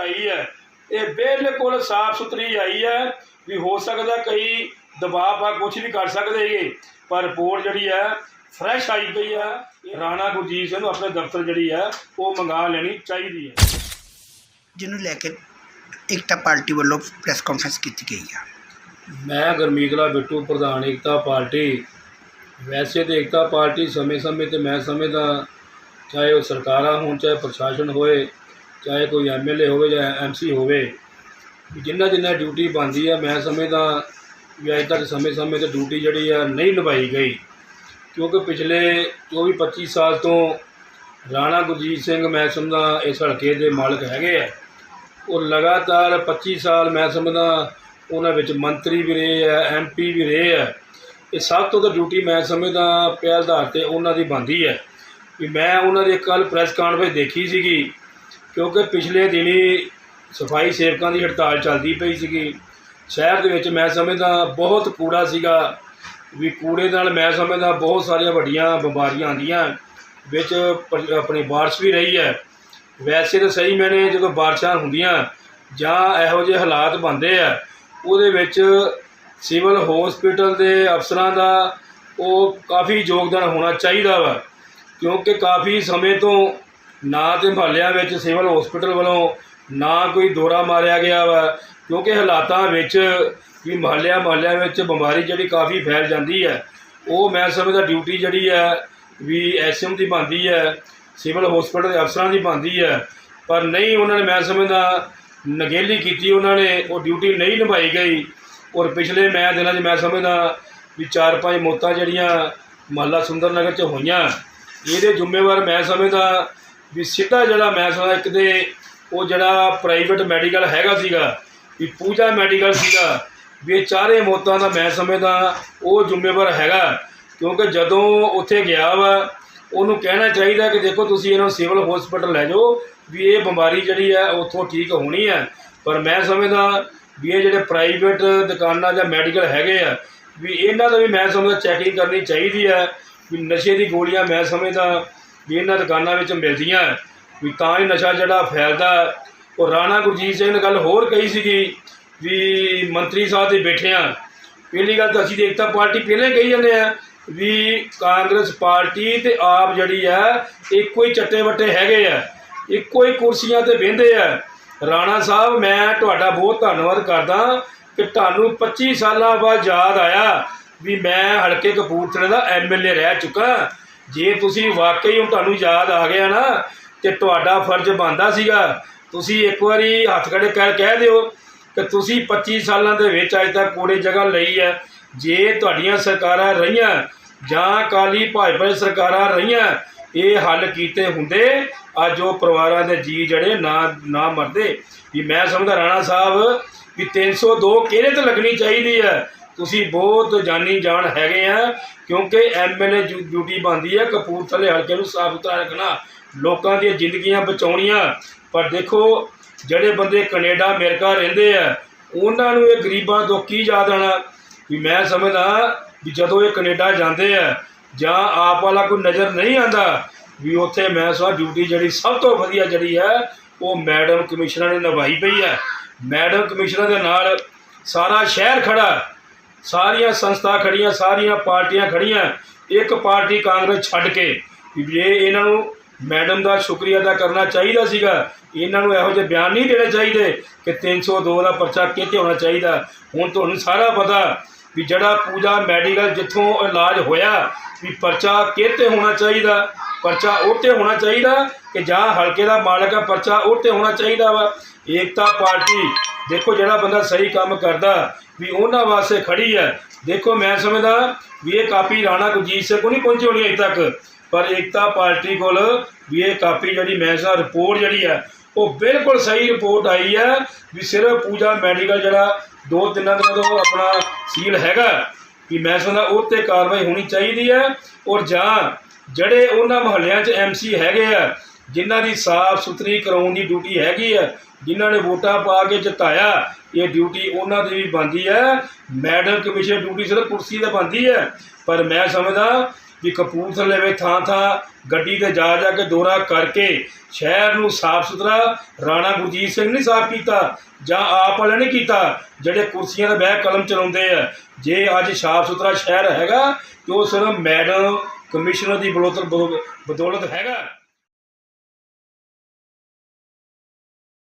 ਆਈ ਹੈ। ਇਹ ਬਿਲਕੁਲ ਸਾਫ਼ ਸੁਥਰੀ ਆਈ ਹੈ ਵੀ ਹੋ ਸਕਦਾ ਕਈ ਦਬਾਅ ਪਾ ਕੁਝ ਵੀ ਕਰ ਸਕਦੇ ਹੈਗੇ। ਪਰ ਰਿਪੋਰਟ ਜਿਹੜੀ ਹੈ ਫਰੈਸ਼ ਆਈ ਪਈ ਹੈ। ਰਾਣਾ ਗੁਰਜੀਤ ਸਿੰਘ ਨੂੰ ਆਪਣੇ ਦਫ਼ਤਰ ਜਿਹੜੀ ਹੈ ਉਹ ਮੰਗਾ ਲੈਣੀ ਚਾਹੀਦੀ ਹੈ। ਜਿਹਨੂੰ ਲੈ ਕੇ ਏਕਤਾ ਪਾਰਟੀ ਵੱਲੋਂ ਪ੍ਰੈਸ ਕਾਨਫਰੰਸ ਕੀਤੀ ਗਈ ਆ। ਮੈਂ ਗਰਮੀਤਲਾ ਬਿੱਟੂ ਪ੍ਰਧਾਨ ਏਕਤਾ ਪਾਰਟੀ। ਵੈਸੇ ਤੇ ਏਕਤਾ ਪਾਰਟੀ ਸਮੇਂ-ਸਮੇਂ ਤੇ ਮੈਂ ਸਮਝਦਾ ਚਾਹੇ ਉਹ ਸਰਕਾਰਾਂ ਹੋਣ ਚਾਹੇ ਪ੍ਰਸ਼ਾਸਨ ਹੋਏ ਚਾਹੇ ਕੋਈ ਐਮਐਲਏ ਹੋਵੇ ਜਾਂ ਐਮਸੀ ਹੋਵੇ, ਜਿੰਨਾ ਜਿੰਨਾ ਡਿਊਟੀ ਬਣਦੀ ਆ, ਮੈਂ ਸਮਝਦਾ ਵੀ ਅਜੇ ਤੱਕ ਸਮੇਂ-ਸਮੇਂ ਤੇ ਡਿਊਟੀ ਜਿਹੜੀ ਆ ਨਹੀਂ ਨਿਭਾਈ ਗਈ। ਕਿਉਂਕਿ ਪਿਛਲੇ 24-25 ਸਾਲ ਤੋਂ ਰਾਣਾ ਗੁਰਜੀਤ ਸਿੰਘ ਮੈਂ ਸਮਝਦਾ ਇਸ ਹਲਕੇ ਦੇ ਮਾਲਕ ਹੈਗੇ ਆ। ਉਹ ਲਗਾਤਾਰ 25 ਸਾਲ ਮੈਂ ਸਮਝਦਾ ਉਹਨਾਂ ਵਿੱਚ ਮੰਤਰੀ ਵੀ ਰਹੇ ਆ ਐਮਪੀ ਵੀ ਰਹੇ ਆ। ਇਹ ਸਭ ਤੋਂ ਤਾਂ ਡਿਊਟੀ ਮੈਂ ਸਮਝਦਾ ਪਹਿਲ ਆਧਾਰ ਤੇ ਉਹਨਾਂ ਦੀ ਬਣਦੀ ਹੈ ਵੀ ਮੈਂ ਉਹਨਾਂ ਦੀ ਕੱਲ ਪ੍ਰੈਸ ਕਾਨਫਰੰਸ ਦੇਖੀ ਸੀਗੀ ਕਿਉਂਕਿ ਪਿਛਲੇ ਦਿਨੀ ਸਫ਼ਾਈ ਸੇਵਕਾਂ ਦੀ ਹੜਤਾਲ ਚੱਲਦੀ ਪਈ ਸੀਗੀ। ਸ਼ਹਿਰ ਦੇ ਵਿੱਚ ਮੈਂ ਸਮਝਦਾ ਬਹੁਤ ਕੂੜਾ ਸੀਗਾ। ਵੀ ਕੂੜੇ ਨਾਲ ਮੈਂ ਸਮਝਦਾ ਬਹੁਤ ਸਾਰੀਆਂ ਵੱਡੀਆਂ ਬਿਮਾਰੀਆਂ ਆਉਂਦੀਆਂ। ਵਿੱਚ ਆਪਣੀ ਬਾਰਿਸ਼ ਵੀ ਰਹੀ ਹੈ। ਵੈਸੇ ਤਾਂ ਸਹੀ ਮੈਨੇ ਜਦੋਂ ਬਾਰਿਸ਼ਾਂ ਹੁੰਦੀਆਂ ਜਾਂ ਇਹੋ ਜਿਹੇ ਹਾਲਾਤ ਬਣਦੇ ਆ, ਉਹਦੇ ਵਿੱਚ ਸਿਵਲ ਹਸਪੀਟਲ ਦੇ ਅਫਸਰਾਂ ਦਾ ਉਹ ਕਾਫੀ ਯੋਗਦਾਨ ਹੋਣਾ ਚਾਹੀਦਾ ਵਾ। ਕਿਉਂਕਿ ਕਾਫੀ ਸਮੇਂ ਤੋਂ ਨਾ ਤੇ ਮਹੱਲਿਆਂ ਵਿੱਚ ਸਿਵਲ ਹਸਪੀਟਲ ਵੱਲੋਂ ਨਾ ਕੋਈ ਦੌਰਾ ਮਾਰਿਆ ਗਿਆ ਵਾ, ਕਿਉਂਕਿ ਹਾਲਾਤਾਂ ਵਿੱਚ ਵੀ ਮਹੱਲਿਆਂ ਮਹੱਲਿਆਂ ਵਿੱਚ ਬਿਮਾਰੀ ਜਿਹੜੀ ਕਾਫੀ ਫੈਲ ਜਾਂਦੀ ਹੈ। ਉਹ ਮੈਂ ਸਮਝਦਾ ਡਿਊਟੀ ਜਿਹੜੀ ਹੈ ਵੀ ਐਸਐਮ ਦੀ ਬਣਦੀ ਹੈ, ਸਿਵਲ ਹਸਪੀਟਲ ਦੇ ਅਫਸਰਾਂ ਦੀ ਬਣਦੀ ਹੈ, ਪਰ ਨਹੀਂ ਉਹਨਾਂ ਨੇ ਮੈਂ ਸਮਝਦਾ ਨਗੇਲੀ ਕੀਤੀ ਉਹਨਾਂ ਨੇ, ਉਹ ਡਿਊਟੀ ਨਹੀਂ ਨਿਭਾਈ ਗਈ। ਔਰ ਪਿਛਲੇ ਮੈਂ ਦਿਨਾਂ 'ਚ ਮੈਂ ਸਮਝਦਾ ਵੀ ਚਾਰ ਪੰਜ ਮੌਤਾਂ ਜਿਹੜੀਆਂ ਮਹੱਲਾ ਸੁੰਦਰ ਨਗਰ 'ਚ ਹੋਈਆਂ, ਇਹਦੇ ਜ਼ਿੰਮੇਵਾਰ ਮੈਂ ਸਮਝਦਾ ਵੀ ਸਿੱਧਾ ਜਿਹੜਾ ਮੈਂ ਸਮਝਦਾ ਇੱਕ ਦੇ ਉਹ ਜਿਹੜਾ ਪ੍ਰਾਈਵੇਟ ਮੈਡੀਕਲ ਹੈਗਾ ਸੀਗਾ, ਵੀ ਪੂਜਾ ਮੈਡੀਕਲ ਸੀਗਾ, ਵੀ ਇਹ ਚਾਰੇ ਮੌਤਾਂ ਦਾ ਮੈਂ ਸਮਝਦਾ, ਉਹ ਜ਼ਿੰਮੇਵਾਰ ਹੈਗਾ। ਕਿਉਂਕਿ ਜਦੋਂ ਉੱਥੇ ਗਿਆ ਵਾ, ਉਹਨੂੰ ਕਹਿਣਾ ਚਾਹੀਦਾ ਕਿ ਦੇਖੋ ਤੁਸੀਂ ਇਹਨਾਂ ਨੂੰ ਸਿਵਲ ਹਸਪੀਟਲ ਲੈ ਜਾਓ, ਵੀ ਇਹ ਬਿਮਾਰੀ ਜਿਹੜੀ ਹੈ ਉੱਥੋਂ ਠੀਕ ਹੋਣੀ ਹੈ ਪਰ ਮੈਂ ਸਮਝਦਾ ਵੀ ਇਹ ਜਿਹੜੇ ਪ੍ਰਾਈਵੇਟ ਦੁਕਾਨਾਂ ਜਾਂ ਮੈਡੀਕਲ ਹੈਗੇ ਆ, ਵੀ ਇਹਨਾਂ ਦਾ ਵੀ ਮੈਂ ਸਮਝਦਾ ਚੈਕਿੰਗ ਕਰਨੀ ਚਾਹੀਦੀ ਹੈ ਵੀ ਨਸ਼ੇ ਦੀ ਗੋਲੀਆਂ ਮੈਂ ਸਮਝਦਾ ਵੀ ਇਹਨਾਂ ਦੁਕਾਨਾਂ ਵਿੱਚ ਮਿਲਦੀਆਂ ਵੀ ਤਾਂ ਹੀ ਨਸ਼ਾ ਜਿਹੜਾ ਫੈਲਦਾ ਉਹ ਰਾਣਾ ਗੁਰਜੀਤ ਸਿੰਘ ਨੇ ਗੱਲ ਹੋਰ ਕਹੀ ਸੀਗੀ ਵੀ ਮੰਤਰੀ ਸਾਹਿਬ ਦੇ ਬੈਠੇ ਆ ਪਹਿਲੀ ਗੱਲ ਤਾਂ ਅਸੀਂ ਦੇਖਤਾ ਪਾਰਟੀ ਪਹਿਲਾਂ ਹੀ ਕਹੀ ਜਾਂਦੇ ਆ ਵੀ ਕਾਂਗਰਸ ਪਾਰਟੀ ਤੇ ਆਪ ਜਿਹੜੀ ਆ ਇੱਕੋ ਹੀ ਚੱਟੇ ਵੱਟੇ ਹੈਗੇ ਆ, ਇੱਕੋ ਹੀ ਕੁਰਸੀਆਂ ਤੇ ਬਹਿੰਦੇ ਆ। ਰਾਣਾ ਸਾਹਿਬ, ਮੈਂ ਤੁਹਾਡਾ ਬਹੁਤ ਧੰਨਵਾਦ ਕਰਦਾ ਕਿ ਤੁਹਾਨੂੰ 25 ਸਾਲਾਂ ਬਾਅਦ ਯਾਦ ਆਇਆ ਵੀ ਮੈਂ ਹਲਕੇ ਕਪੂਰਥਲੇ ਦਾ ਐਮਐਲਏ ਰਹਿ ਚੁੱਕਾ। ਜੇ ਤੁਸੀਂ ਵਾਕਈ ਹੁਣ ਤੁਹਾਨੂੰ ਯਾਦ ਆ ਗਿਆ ਨਾ ਤੇ ਤੁਹਾਡਾ ਫਰਜ਼ ਬਣਦਾ ਸੀਗਾ, ਤੁਸੀਂ ਇੱਕ ਵਾਰੀ ਹੱਥ ਖੜੇ ਕਰ ਕਹਿ ਦਿਓ ਕਿ ਤੁਸੀਂ 25 ਸਾਲਾਂ ਦੇ ਵਿੱਚ ਅੱਜ ਤੱਕ ਕੋੜੇ ਜਗ੍ਹਾ ਲਈ ਹੈ। ਜੇ ਤੁਹਾਡੀਆਂ ਸਰਕਾਰਾਂ ਰਹੀਆਂ ਜਾਂ ਕਾਲੀ ਭਾਜਪਾ ਸਰਕਾਰਾਂ ਰਹੀਆਂ, ਇਹ ਹੱਲ ਕੀਤੇ ਹੁੰਦੇ, ਅੱਜ ਉਹ ਪਰਿਵਾਰਾਂ ਦੇ ਜੀ ਜਿਹੜੇ ਨਾ ਨਾ ਮਰਦੇ। ਵੀ ਮੈਂ ਸਮਝਦਾ ਰਾਣਾ ਸਾਹਿਬ ਵੀ 302 ਕਿਹੜੇ ਤੇ ਲੱਗਣੀ ਚਾਹੀਦੀ ਹੈ? ਤੁਸੀਂ ਬਹੁਤ ਜਾਨੀ ਜਾਨ ਹੈਗੇ ਆ, ਕਿਉਂਕਿ ਐਮਐਲਏ ਡਿਊਟੀ ਬਣਦੀ ਹੈ ਕਪੂਰਥਲੇ ਹਲਕੇ ਨੂੰ ਸਾਫ਼ ਸੁਥਰਾ ਰੱਖਣਾ, ਲੋਕਾਂ ਦੀਆਂ ਜ਼ਿੰਦਗੀਆਂ ਬਚਾਉਣੀਆਂ। ਪਰ ਦੇਖੋ, ਜਿਹੜੇ ਬੰਦੇ ਕੈਨੇਡਾ, ਅਮਰੀਕਾ ਰਹਿੰਦੇ ਆ, ਉਹਨਾਂ ਨੂੰ ਇਹ ਗਰੀਬਾਂ ਤੋਂ ਕੀ ਯਾਦ ਆਣਾ ਵੀ ਮੈਂ ਸਮਝਦਾ ਵੀ ਜਦੋਂ ਇਹ ਕੈਨੇਡਾ ਜਾਂਦੇ ਆ, ਜਾਂ ਆਪ ਵਾਲਾ ਕੋਈ ਨਜ਼ਰ ਨਹੀਂ ਆਂਦਾ ਵੀ ਉੱਥੇ ਮੈਂ ਸਵਾ ਡਿਊਟੀ ਜਿਹੜੀ ਸਭ ਤੋਂ ਵਧੀਆ ਜਿਹੜੀ ਹੈ ਉਹ ਮੈਡਮ ਕਮਿਸ਼ਨਰ ਨੇ ਨਿਭਾਈ ਪਈ ਹੈ ਮੈਡਮ ਕਮਿਸ਼ਨਰ ਦੇ ਨਾਲ ਸਾਰਾ ਸ਼ਹਿਰ ਖੜਾ ਸਾਰੀਆਂ ਸੰਸਥਾ ਖੜੀਆਂ, ਸਾਰੀਆਂ ਪਾਰਟੀਆਂ ਖੜੀਆਂ, ਇੱਕ ਪਾਰਟੀ ਕਾਂਗਰਸ ਛੱਡ ਕੇ। ਵੀ ਜੇ ਇਹਨਾਂ ਨੂੰ ਮੈਡਮ ਦਾ ਸ਼ੁਕਰੀਆ ਅਦਾ ਕਰਨਾ ਚਾਹੀਦਾ ਸੀਗਾ, ਇਹਨਾਂ ਨੂੰ ਇਹੋ ਜਿਹੇ ਬਿਆਨ ਨਹੀਂ ਦੇਣੇ ਚਾਹੀਦੇ ਕਿ 302 ਦਾ ਪਰਚਾ ਕਿਤੇ ਹੋਣਾ ਚਾਹੀਦਾ। ਹੁਣ ਤੁਹਾਨੂੰ ਸਾਰਾ ਪਤਾ ਵੀ ਜਿਹੜਾ ਪੂਜਾ ਮੈਡੀਕਲ ਜਿੱਥੋਂ ਇਲਾਜ ਹੋਇਆ ਵੀ ਪਰਚਾ ਕਿਤੇ ਹੋਣਾ ਚਾਹੀਦਾ। ਪਰਚਾ ਉੱਤੇ ਹੋਣਾ ਚਾਹੀਦਾ ਕਿ ਜਾਂ ਹਲਕੇ ਦਾ ਮਾਲਕ ਆ, ਪਰਚਾ ਉੱਤੇ ਹੋਣਾ ਚਾਹੀਦਾ ਵਾ। ਏਕਤਾ ਪਾਰਟੀ ਦੇਖੋ ਜਿਹੜਾ ਬੰਦਾ ਸਹੀ ਕੰਮ ਕਰਦਾ, ਵੀ ਉਹਨਾਂ ਵਾਸਤੇ ਖੜੀ ਹੈ। ਦੇਖੋ, ਮੈਂ ਸਮਝਦਾ ਵੀ ਇਹ ਕਾਪੀ ਰਾਣਾ ਗੁਰਜੀਤ ਸਿੰਘ ਕੋਲ ਨਹੀਂ ਪਹੁੰਚੀ ਹੋਣੀ ਅਜੇ ਤੱਕ। ਪਰ ਏਕਤਾ ਪਾਰਟੀ ਕੋਲ ਵੀ ਇਹ ਕਾਪੀ ਜਿਹੜੀ ਮੈਂ ਸਾ ਰਿਪੋਰਟ ਜਿਹੜੀ ਹੈ, ਉਹ ਬਿਲਕੁਲ ਸਹੀ ਰਿਪੋਰਟ ਆਈ ਹੈ ਵੀ ਸਿਰਫ ਪੂਜਾ ਮੈਡੀਕਲ ਜਿਹੜਾ ਦੋ ਤਿੰਨਾਂ ਦਾ ਉਹ ਆਪਣਾ ਸੀਲ ਹੈਗਾ ਵੀ ਮੈਂ ਸਮਝਦਾ ਉਹ ਤੇ ਕਾਰਵਾਈ ਹੋਣੀ ਚਾਹੀਦੀ ਹੈ। ਔਰ ਜਾਂ ਜਿਹੜੇ ਉਹਨਾਂ ਮਹੱਲਿਆਂ 'ਚ ਐਮਸੀ ਹੈਗੇ ਆ ਜਿਨ੍ਹਾਂ ਦੀ ਸਾਫ਼ ਸੁਥਰੀ ਕਰਾਉਣ ਦੀ ਡਿਊਟੀ ਹੈਗੀ ਹੈ ਜਿਨ੍ਹਾਂ ਨੇ ਵੋਟਾਂ ਪਾ ਕੇ ਜਿਤਾਇਆ, ਇਹ ਡਿਊਟੀ ਉਹਨਾਂ ਦੀ ਵੀ ਬਣਦੀ ਹੈ ਮੈਡਲ ਕਮਿਸ਼ਨ ਡਿਊਟੀ ਸਿਰਫ ਕੁਰਸੀ ਦਾ ਬਣਦੀ ਹੈ ਪਰ ਮੈਂ ਸਮਝਦਾ ਵੀ ਕਪੂਰਥਲੇ ਵਿੱਚ ਥਾਂ ਥਾਂ ਗੱਡੀ ਤੇ ਜਾ ਜਾ ਕੇ ਦੌਰਾ ਕਰਕੇ ਸ਼ਹਿਰ ਨੂੰ ਸਾਫ਼ ਸੁਥਰਾ ਰਾਣਾ ਗੁਰਜੀਤ ਸਿੰਘ ਨੇ ਸਾਫ਼ ਕੀਤਾ, ਜਾਂ ਆਪ ਵਾਲੇ ਨੇ ਕੀਤਾ, ਜਿਹੜੇ ਕੁਰਸੀਆਂ ਦਾ ਬਹਿ ਕਲਮ ਚਲਾਉਂਦੇ ਆ। ਜੇ ਅੱਜ ਸਾਫ਼ ਸੁਥਰਾ ਸ਼ਹਿਰ ਹੈਗਾ, ਤੇ ਉਹ ਸਿਰਫ ਮੈਡਮ ਕਮਿਸ਼ਨਰ ਦੀ ਬਲੋਤਰ ਬਦੌਲਤ ਹੈਗਾ।